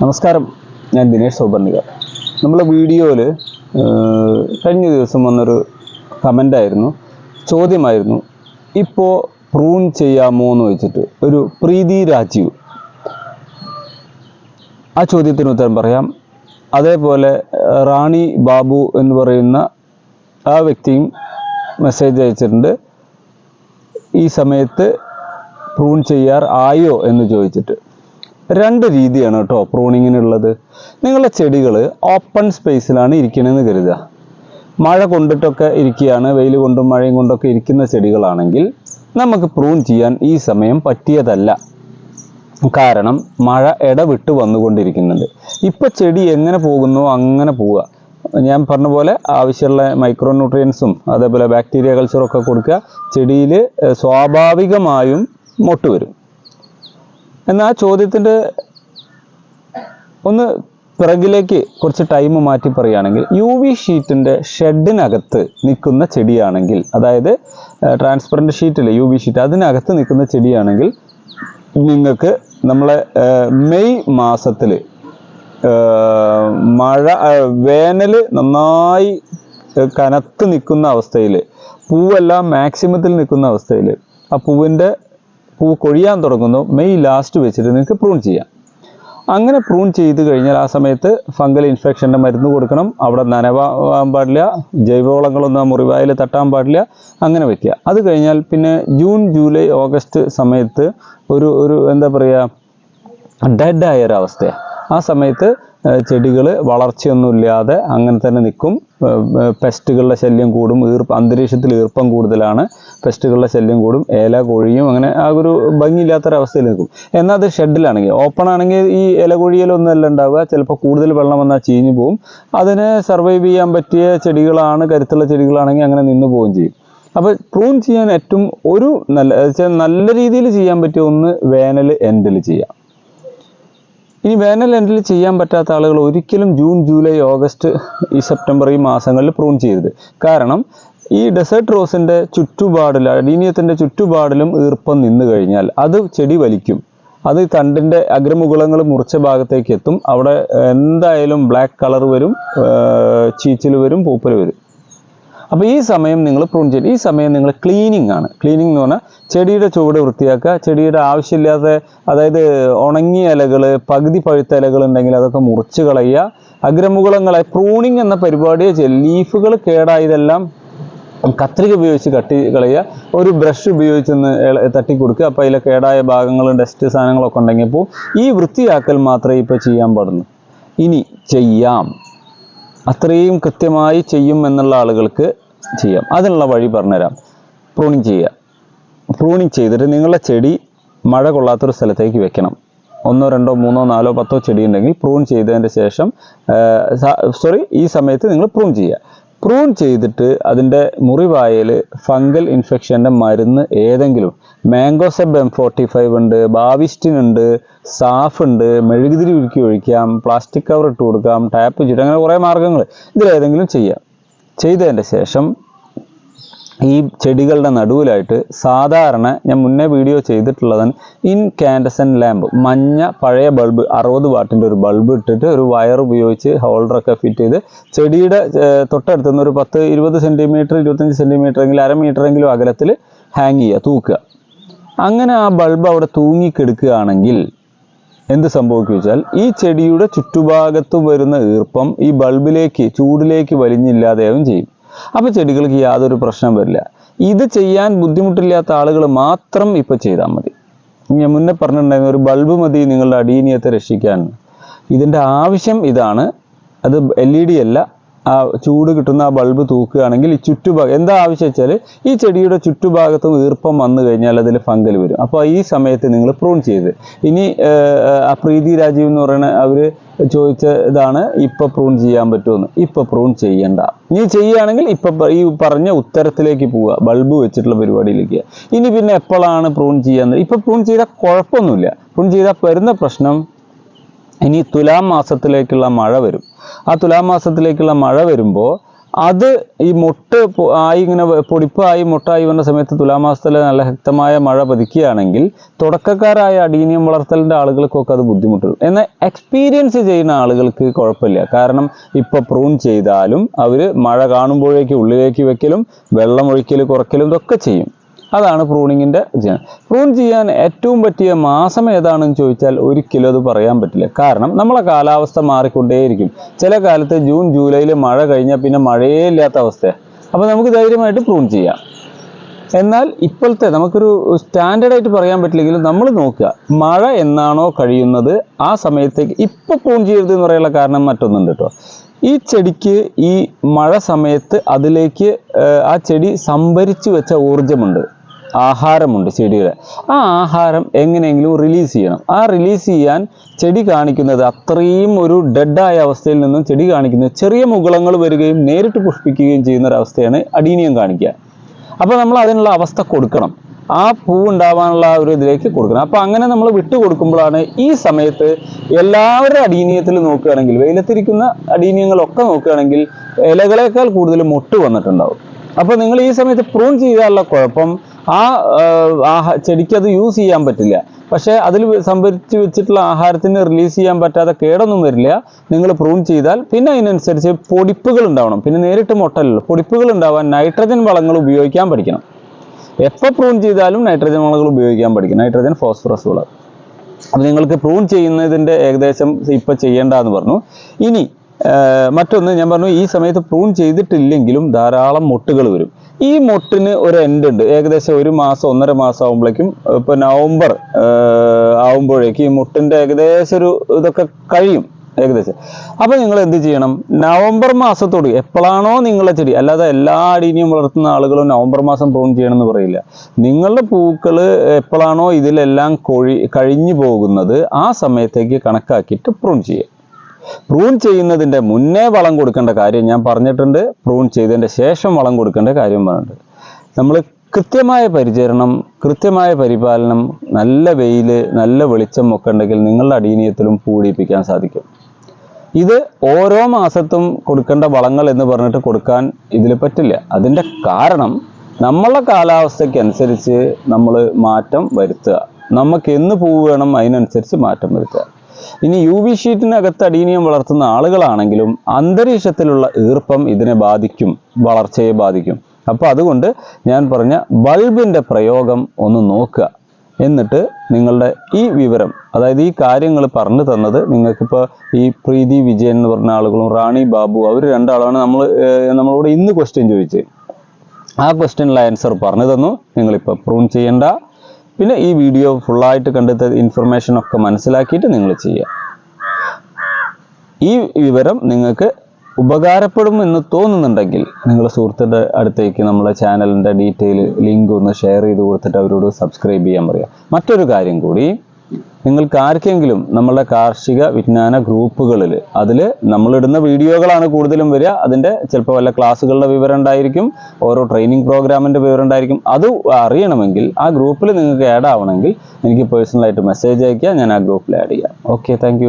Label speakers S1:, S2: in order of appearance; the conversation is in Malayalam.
S1: നമസ്കാരം. ഞാൻ ദിനേഷ് സൗപർണിക നമ്മളെ വീഡിയോയിൽ കഴിഞ്ഞ ദിവസം വന്നൊരു കമന്റായിരുന്നു ചോദ്യമായിരുന്നു ഇപ്പോൾ പ്രൂൺ ചെയ്യാമോ എന്ന് വെച്ചിട്ട് ഒരു പ്രീതി രാജീവ്. ആ ചോദ്യത്തിന് ഉത്തരം പറയാം. അതേപോലെ റാണി ബാബു എന്ന് പറയുന്ന ആ വ്യക്തിയും മെസ്സേജ് അയച്ചിട്ടുണ്ട്. ഈ സമയത്ത് പ്രൂൺ ചെയ്യാർ ആയോ എന്ന് ചോദിച്ചിട്ട്. രണ്ട് രീതിയാണ് കേട്ടോ പ്രൂണിങ്ങിനുള്ളത്. നിങ്ങളുടെ ചെടികൾ ഓപ്പൺ സ്പേസിലാണ് ഇരിക്കണമെന്ന് കരുതുക. മഴ കൊണ്ടിട്ടൊക്കെ ഇരിക്കുകയാണ് വെയിൽ കൊണ്ടും മഴയും കൊണ്ടൊക്കെ ഇരിക്കുന്ന ചെടികളാണെങ്കിൽ നമുക്ക് പ്രൂൺ ചെയ്യാൻ ഈ സമയം പറ്റിയതല്ല. കാരണം മഴ ഇടവിട്ട് വന്നുകൊണ്ടിരിക്കുന്നുണ്ട്. ഇപ്പം ചെടി എങ്ങനെ പോകുന്നോ അങ്ങനെ പോവുക. ഞാൻ പറഞ്ഞ പോലെ ആവശ്യമുള്ള മൈക്രോ ന്യൂട്രിയൻസും അതേപോലെ ബാക്ടീരിയ കൾച്ചറൊക്കെ കൊടുക്കുക. ചെടിയിൽ സ്വാഭാവികമായും മൊട്ട് വരും എന്നാൽ ആ ചോദ്യത്തിന്റെ ഒന്ന് പിറകിലേക്ക് കുറച്ച് ടൈം മാറ്റി പറയുകയാണെങ്കിൽ യു വി ഷീറ്റിന്റെ ഷെഡിനകത്ത് നിൽക്കുന്ന ചെടിയാണെങ്കിൽ അതായത് ട്രാൻസ്പെറന്റ് ഷീറ്റില്ലേ യു വി ഷീറ്റ് അതിനകത്ത് നിൽക്കുന്ന ചെടിയാണെങ്കിൽ നിങ്ങൾക്ക് നമ്മളെ മെയ് മാസത്തിൽ മഴ വേനൽ നന്നായി കനത്ത് നിൽക്കുന്ന അവസ്ഥയിൽ പൂവെല്ലാം മാക്സിമത്തിൽ നിൽക്കുന്ന അവസ്ഥയിൽ ആ പൂവിന്റെ പൂ കൊഴിയാൻ തുടങ്ങുന്നു. മെയ് ലാസ്റ്റ് വെച്ചിട്ട് നിങ്ങൾക്ക് പ്രൂൺ ചെയ്യാം. അങ്ങനെ പ്രൂൺ ചെയ്ത് കഴിഞ്ഞാൽ ആ സമയത്ത് ഫംഗൽ ഇൻഫെക്ഷന്റെ മരുന്ന് കൊടുക്കണം. അവിടെ നനവാൻ പാടില്ല ജൈവവളങ്ങളൊന്നും മുറിവായിൽ തട്ടാൻ പാടില്ല അങ്ങനെ വെക്കുക. അത് കഴിഞ്ഞാൽ പിന്നെ ജൂൺ ജൂലൈ ഓഗസ്റ്റ് സമയത്ത് ഒരു ഒരു എന്താ പറയുക ഡെഡ് ആയ ഒരവസ്ഥയാണ്. ആ സമയത്ത് ചെടികൾ വളർച്ചയൊന്നുമില്ലാതെ അങ്ങനെ തന്നെ നിൽക്കും. പെസ്റ്റുകളുടെ ശല്യം കൂടും. ഈർപ്പം അന്തരീക്ഷത്തിൽ ഈർപ്പം കൂടുതലാണ്. പെസ്റ്റുകളുടെ ശല്യം കൂടും. ഇല കൊഴിയും അങ്ങനെ ആ ഒരു ഭംഗിയില്ലാത്തൊരവസ്ഥയിൽ നിൽക്കും. എന്നാൽ അത് ഷെഡിലാണെങ്കിൽ ഓപ്പൺ ആണെങ്കിൽ ഈ ഇല കൊഴിയലൊന്നും അല്ല ഉണ്ടാവുക. ചിലപ്പോൾ കൂടുതൽ വെള്ളം വന്നാൽ ചീഞ്ഞു പോകും അതിനെ സർവൈവ് ചെയ്യാൻ പറ്റിയ ചെടികളാണ് കരുത്തുള്ള ചെടികളാണെങ്കിൽ അങ്ങനെ നിന്ന് പോവുകയും ചെയ്യും. അപ്പോൾ പ്രൂൺ ചെയ്യാൻ ഏറ്റവും ഒരു നല്ല നല്ല രീതിയിൽ ചെയ്യാൻ പറ്റിയ ഒന്ന് വേനൽ എൻഡിൽ ചെയ്യാം. ഇനി വേനൽ എൻഡിൽ ചെയ്യാൻ പറ്റാത്ത ആളുകൾ ഒരിക്കലും ജൂൺ ജൂലൈ ഓഗസ്റ്റ് ഈ സെപ്റ്റംബർ ഈ മാസങ്ങളിൽ പ്രൂൺ ചെയ്യരുത്. കാരണം ഈ ഡെസേർട്ട് റോസിന്റെ ചുറ്റുപാടിൽ അടീനിയത്തിന്റെ ചുറ്റുപാടിലും ഈർപ്പം നിന്ന് കഴിഞ്ഞാൽ അത് ചെടി വലിക്കും. അത് തണ്ടിന്റെ അഗ്രമുകുളങ്ങൾ മുറിച്ച ഭാഗത്തേക്ക് എത്തും. അവിടെ എന്തായാലും ബ്ലാക്ക് കളർ വരും ചീച്ചിൽ വരും പൂപ്പൽ വരും. അപ്പോൾ ഈ സമയം നിങ്ങൾ പ്രൂൺ ചെയ്യും. ഈ സമയം നിങ്ങൾ ക്ലീനിങ് ആണ്. ക്ലീനിങ് എന്ന് പറഞ്ഞാൽ ചെടിയുടെ ചുവട് വൃത്തിയാക്കുക ചെടിയുടെ ആവശ്യമില്ലാത്ത അതായത് ഉണങ്ങിയ ഇലകൾ പകുതി പഴുത്ത ഇലകൾ ഉണ്ടെങ്കിൽ അതൊക്കെ മുറിച്ച് കളയുക. അഗ്രമുകുളങ്ങളെ പ്രൂണിങ് എന്ന പരിപാടിയെ ചെയ്യുക ലീഫുകൾ കേടായതെല്ലാം കത്രിക ഉപയോഗിച്ച് കട്ടി കളയുക. ഒരു ബ്രഷ് ഉപയോഗിച്ച് ഒന്ന് തട്ടി കൊടുക്കുക. അപ്പോൾ അതിലെ കേടായ ഭാഗങ്ങളും ഡസ്റ്റ് സാധനങ്ങളൊക്കെ ഉണ്ടെങ്കിൽ അപ്പോൾ ഈ വൃത്തിയാക്കൽ മാത്രമേ ഇപ്പോൾ ചെയ്യാൻ പാടുള്ളൂ. ഇനി ചെയ്യാം. അത്രയും കൃത്യമായി ചെയ്യും എന്നുള്ള ആളുകൾക്ക് ചെയ്യാം. അതിനുള്ള വഴി പറഞ്ഞുതരാം. പ്രൂണിങ് ചെയ്യുക. പ്രൂണിങ് ചെയ്തിട്ട് നിങ്ങളുടെ ചെടി മഴ കൊള്ളാത്തൊരു സ്ഥലത്തേക്ക് വെക്കണം. ഒന്നോ രണ്ടോ മൂന്നോ നാലോ പത്തോ ചെടി ഉണ്ടെങ്കിൽ പ്രൂൺ ചെയ്തതിന്റെ ശേഷം സോറി ഈ സമയത്ത് നിങ്ങൾ പ്രൂൺ ചെയ്യുക. പ്രൂൺ ചെയ്തിട്ട് അതിന്റെ മുറിവായൽ ഫംഗൽ ഇൻഫെക്ഷന്റെ മരുന്ന് ഏതെങ്കിലും. Mancozeb M forty five ഉണ്ട് ബാവിസ്റ്റിൻ ഉണ്ട് സാഫ് ഉണ്ട് മെഴുകുതിരി ഉരുക്കി ഒഴിക്കാം പ്ലാസ്റ്റിക് കവർ ഇട്ട് കൊടുക്കാം ടാപ്പ് ചെയ്തിട്ട് അങ്ങനെ കുറേ മാർഗങ്ങൾ ഇതിലേതെങ്കിലും ചെയ്യാം. ചെയ്തതിന്റെ ശേഷം ഈ ചെടികളുടെ നടുവിലായിട്ട് സാധാരണ ഞാൻ മുന്നേ വീഡിയോ ചെയ്തിട്ടുള്ളതാണ് ഇൻകാൻഡസൻ ലാമ്പ് മഞ്ഞ പഴയ ബൾബ് അറുപത് വാട്ടിന്റെ ഒരു ബൾബ് ഇട്ടിട്ട് ഒരു വയർ ഉപയോഗിച്ച് ഹോൾഡറൊക്കെ ഫിറ്റ് ചെയ്ത് ചെടിയുടെ തൊട്ടടുത്ത് നിന്ന് ഒരു പത്ത് ഇരുപത് സെന്റിമീറ്റർ ഇരുപത്തഞ്ച് സെന്റിമീറ്റർ എങ്കിലും അര എങ്കിലും അകലത്തിൽ ഹാങ് ചെയ്യുക തൂക്കുക. അങ്ങനെ ആ ബൾബ് അവിടെ തൂങ്ങിക്കെടുക്കുകയാണെങ്കിൽ എന്ത് സംഭവിക്കും വെച്ചാൽ ഈ ചെടിയുടെ ചുറ്റുഭാഗത്ത് വരുന്ന ഈർപ്പം ഈ ബൾബിലേക്ക് ചൂടിലേക്ക് വലിഞ്ഞില്ലാതെയാവും ചെയ്യും. അപ്പോൾ ചെടികൾക്ക് യാതൊരു പ്രശ്നം വരില്ല. ഇത് ചെയ്യാൻ ബുദ്ധിമുട്ടില്ലാത്ത ആളുകൾ മാത്രം ഇപ്പോൾ ചെയ്താൽ മതി. ഞാൻ മുന്നേ പറഞ്ഞിട്ടുണ്ടായിരുന്ന ഒരു ബൾബ് മതി നിങ്ങളുടെ അടീനിയത്തെ രക്ഷിക്കാൻ. ഇതിന്റെ ആവശ്യം ഇതാണ്. അത് എൽ ഇ ഡി അല്ല ആ ചൂട് കിട്ടുന്ന ആ ബൾബ് തൂക്കുകയാണെങ്കിൽ ഈ ചുറ്റുഭാഗം എന്താ ആവശ്യം വെച്ചാൽ ഈ ചെടിയുടെ ചുറ്റുഭാഗത്തും ഈർപ്പം വന്നു കഴിഞ്ഞാൽ അതിൽ ഫംഗൽ വരും. അപ്പോൾ ഈ സമയത്ത് നിങ്ങൾ പ്രൂൺ ചെയ്ത്. ഇനി പ്രീതി രാജീവ് എന്ന് പറയുന്ന അവർ ചോദിച്ച ഇതാണ് ഇപ്പൊ പ്രൂൺ ചെയ്യാൻ പറ്റുമെന്ന്. ഇപ്പൊ പ്രൂൺ ചെയ്യണ്ട. ഇനി ചെയ്യുകയാണെങ്കിൽ ഇപ്പൊ ഈ പറഞ്ഞ ഉത്തരത്തിലേക്ക് പോവുക. ബൾബ് വെച്ചിട്ടുള്ള പരിപാടിയിലേക്ക്. ഇനി പിന്നെ എപ്പോഴാണ് പ്രൂൺ ചെയ്യാന്ന്? ഇപ്പൊ പ്രൂൺ ചെയ്താൽ കുഴപ്പമൊന്നുമില്ല. പ്രൂൺ ചെയ്താൽ വരുന്ന പ്രശ്നം ഇനി തുലാം മാസത്തിലേക്കുള്ള മഴ വരും. ആ തുലാം മാസത്തിലേക്കുള്ള മഴ വരുമ്പോൾ അത് ഈ മുട്ട് ആയി ഇങ്ങനെ പൊടിപ്പായി മുട്ടായി വന്ന സമയത്ത് തുലാമാസത്തിൽ നല്ല ശക്തമായ മഴ പതിക്കുകയാണെങ്കിൽ തുടക്കക്കാരായ അടീനിയം വളർത്തലിന്റെ ആളുകൾക്കൊക്കെ അത് ബുദ്ധിമുട്ടും. എന്നാൽ എക്സ്പീരിയൻസ് ചെയ്യുന്ന ആളുകൾക്ക് കുഴപ്പമില്ല. കാരണം ഇപ്പോൾ പ്രൂൺ ചെയ്താലും അവർ മഴ കാണുമ്പോഴേക്ക് ഉള്ളിലേക്ക് വെക്കലും വെള്ളം ഒഴിക്കൽ കുറയ്ക്കലും ഇതൊക്കെ ചെയ്യും. അതാണ് പ്രൂണിങ്ങിന്റെ ചെയ്യാൻ. പ്രൂൺ ചെയ്യാൻ ഏറ്റവും പറ്റിയ മാസം ഏതാണെന്ന് ചോദിച്ചാൽ ഒരിക്കലും അത് പറയാൻ പറ്റില്ല. കാരണം നമ്മളെ കാലാവസ്ഥ മാറിക്കൊണ്ടേയിരിക്കും. ചില കാലത്ത് ജൂൺ ജൂലൈയിൽ മഴ കഴിഞ്ഞാൽ പിന്നെ മഴയേ ഇല്ലാത്ത അവസ്ഥയാണ് അപ്പോൾ നമുക്ക് ധൈര്യമായിട്ട് പ്രൂൺ ചെയ്യാം. എന്നാൽ ഇപ്പോഴത്തെ നമുക്കൊരു സ്റ്റാൻഡേർഡായിട്ട് പറയാൻ പറ്റില്ലെങ്കിലും നമ്മൾ നോക്കുക. മഴ എന്നാണോ കഴിയുന്നത്? ആ സമയത്തേക്ക് ഇപ്പോൾ പ്രൂൺ ചെയ്യരുത് എന്ന് പറയാനുള്ള കാരണം മറ്റൊന്നുണ്ട് കേട്ടോ. ഈ ചെടിക്ക് ഈ മഴ സമയത്ത് അതിലേക്ക് ആ ചെടി സംഭരിച്ചു വെച്ച ഊർജമുണ്ട് ആഹാരമുണ്ട് ചെടിയുടെ ആ ആഹാരം എങ്ങനെയെങ്കിലും റിലീസ് ചെയ്യണം. ആ റിലീസ് ചെയ്യാൻ ചെടി കാണിക്കുന്നത് അത്രയും ഒരു ഡെഡായ അവസ്ഥയിൽ നിന്നും ചെടി കാണിക്കുന്നത് ചെറിയ മുകുളങ്ങൾ വരികയും നേരിട്ട് പുഷ്പിക്കുകയും ചെയ്യുന്ന ഒരു അവസ്ഥയാണ് അടീനിയം കാണിക്കുക. അപ്പോൾ നമ്മൾ അതിനുള്ള അവസ്ഥ കൊടുക്കണം. ആ പൂ ഉണ്ടാവാനുള്ള ഒരു ഇതിലേക്ക് കൊടുക്കണം. അപ്പോൾ അങ്ങനെ നമ്മൾ വിട്ടു കൊടുക്കുമ്പോഴാണ് ഈ സമയത്ത് എല്ലാവരുടെ അടീനീയത്തിൽ നോക്കുകയാണെങ്കിൽ വെയിലത്തിരിക്കുന്ന അടീനീയങ്ങളൊക്കെ നോക്കുകയാണെങ്കിൽ ഇലകളേക്കാൾ കൂടുതൽ മൊട്ട് വന്നിട്ടുണ്ടാവും. അപ്പോൾ നിങ്ങൾ ഈ സമയത്ത് പ്രൂൺ ചെയ്യാനുള്ള കുഴപ്പം ആ ആ ചെടിക്ക് അത് യൂസ് ചെയ്യാൻ പറ്റില്ല. പക്ഷേ അതിൽ സംഭരിച്ച് വെച്ചിട്ടുള്ള ആഹാരത്തിന് റിലീസ് ചെയ്യാൻ പറ്റാതെ കേടൊന്നും വരില്ല. നിങ്ങൾ പ്രൂൺ ചെയ്താൽ പിന്നെ അതിനനുസരിച്ച് പൊടിപ്പുകൾ ഉണ്ടാവണം. പിന്നെ നേരിട്ട് മുട്ടല്ലോ പൊടിപ്പുകൾ ഉണ്ടാവാൻ നൈട്രജൻ വളങ്ങൾ ഉപയോഗിക്കാൻ പഠിക്കണം. എപ്പോൾ പ്രൂൺ ചെയ്താലും നൈട്രജൻ വളങ്ങൾ ഉപയോഗിക്കാൻ പഠിക്കണം. നൈട്രജൻ ഫോസ്ഫറസ് വളം. അപ്പം നിങ്ങൾക്ക് പ്രൂൺ ചെയ്യുന്നതിന്റെ ഏകദേശം ഇപ്പം ചെയ്യേണ്ടെന്ന് പറഞ്ഞു. ഇനി മറ്റൊന്ന് ഞാൻ പറഞ്ഞു ഈ സമയത്ത് പ്രൂൺ ചെയ്തിട്ടില്ലെങ്കിലും ധാരാളം മൊട്ടുകൾ വരും. ഈ മൊട്ടിന് ഒരു എൻഡ് ഉണ്ട്. ഏകദേശം ഒരു മാസം ഒന്നര മാസം ആകുമ്പോഴേക്കും ഇപ്പോൾ നവംബർ ആകുമ്പോഴേക്കും ഈ മുട്ടിന്റെ ഏകദേശം ഒരു ഇതൊക്കെ കഴിയും ഏകദേശം. അപ്പോൾ നിങ്ങൾ എന്ത് ചെയ്യണം? നവംബർ മാസത്തോട് എപ്പോഴാണോ നിങ്ങളെ ചെടി അല്ലാതെ എല്ലാ അടീനിയും വളർത്തുന്ന ആളുകളും നവംബർ മാസം പ്രൂൺ ചെയ്യണമെന്ന് പറയില്ല. നിങ്ങളുടെ പൂക്കൾ എപ്പോഴാണോ ഇതിലെല്ലാം കൊഴി കഴിഞ്ഞു പോകുന്നത് ആ സമയത്തേക്ക് കണക്കാക്കിയിട്ട് പ്രൂൺ ചെയ്യുക. പ്രൂൺ ചെയ്യുന്നതിന്റെ മുന്നേ വളം കൊടുക്കേണ്ട കാര്യം ഞാൻ പറഞ്ഞിട്ടുണ്ട്. പ്രൂൺ ചെയ്തതിന്റെ ശേഷം വളം കൊടുക്കേണ്ട കാര്യം പറഞ്ഞിട്ടുണ്ട് നമ്മൾ കൃത്യമായ പരിചരണം കൃത്യമായ പരിപാലനം നല്ല വെയിൽ നല്ല വെളിച്ചം ഒക്കെ ഉണ്ടെങ്കിൽ നിങ്ങളുടെ അടീനീയത്തിലും പൂടിപ്പിക്കാൻ സാധിക്കും. ഇത് ഓരോ മാസത്തും കൊടുക്കേണ്ട വളങ്ങൾ എന്ന് പറഞ്ഞിട്ട് കൊടുക്കാൻ ഇതിൽ പറ്റില്ല. അതിന്റെ കാരണം നമ്മളെ കാലാവസ്ഥയ്ക്കനുസരിച്ച് നമ്മൾ മാറ്റം വരുത്തുക. നമുക്ക് എന്ന് പൂ വേണം അതിനനുസരിച്ച് മാറ്റം വരുത്തുക. ഇനി യു വി ഷീറ്റിനകത്ത് അടീനിയം വളർത്തുന്ന ആളുകളാണെങ്കിലും അന്തരീക്ഷത്തിലുള്ള ഈർപ്പം ഇതിനെ ബാധിക്കും വളർച്ചയെ ബാധിക്കും. അപ്പോൾ അതുകൊണ്ട് ഞാൻ പറഞ്ഞ ബൾബിന്റെ പ്രയോഗം ഒന്ന് നോക്കുക. എന്നിട്ട് നിങ്ങളുടെ ഈ വിവരം അതായത് ഈ കാര്യങ്ങൾ പറഞ്ഞു തന്നത് നിങ്ങൾക്കിപ്പോൾ ഈ പ്രീതി വിജയൻ എന്ന് പറഞ്ഞ ആളുകളും റാണി ബാബു അവർ രണ്ടാളാണ് നമ്മൾ നമ്മളോട് ഇന്ന് ക്വസ്റ്റ്യൻ ചോദിച്ചത്. ആ ക്വസ്റ്റ്യനിലെ ആൻസർ പറഞ്ഞു തന്നു. നിങ്ങളിപ്പോൾ പ്രൂൺ ചെയ്യേണ്ട. പിന്നെ ഈ വീഡിയോ ഫുള്ളായിട്ട് കണ്ടെത്ത ഇൻഫർമേഷൻ ഒക്കെ മനസ്സിലാക്കിയിട്ട് നിങ്ങൾ ചെയ്യുക. ഈ വിവരം നിങ്ങൾക്ക് ഉപകാരപ്പെടും എന്ന് തോന്നുന്നുണ്ടെങ്കിൽ നിങ്ങളുടെ സുഹൃത്തിന്റെ അടുത്തേക്ക് നമ്മളെ ചാനലിന്റെ ഡീറ്റെയിൽ ലിങ്ക് ഒന്ന് ഷെയർ ചെയ്ത് കൊടുത്തിട്ട് അവരോട് സബ്സ്ക്രൈബ് ചെയ്യാൻ പറയുക. മറ്റൊരു കാര്യം കൂടി നിങ്ങൾക്ക് ആർക്കെങ്കിലും നമ്മളുടെ കാർഷിക വിജ്ഞാന ഗ്രൂപ്പുകളിൽ അതിൽ നമ്മളിടുന്ന വീഡിയോകളാണ് കൂടുതലും വരിക. അതിന്റെ ചിലപ്പോൾ വല്ല ക്ലാസ്സുകളുടെ വിവരം ഉണ്ടായിരിക്കും ഓരോ ട്രെയിനിങ് പ്രോഗ്രാമിന്റെ വിവരം ഉണ്ടായിരിക്കും. അത് അറിയണമെങ്കിൽ ആ ഗ്രൂപ്പിൽ നിങ്ങൾക്ക് ആഡ് ആവണമെങ്കിൽ എനിക്ക് പേഴ്സണലായിട്ട് മെസ്സേജ് അയയ്ക്കുക ഞാൻ ആ ഗ്രൂപ്പിൽ ആഡ് ചെയ്യാം. Okay thank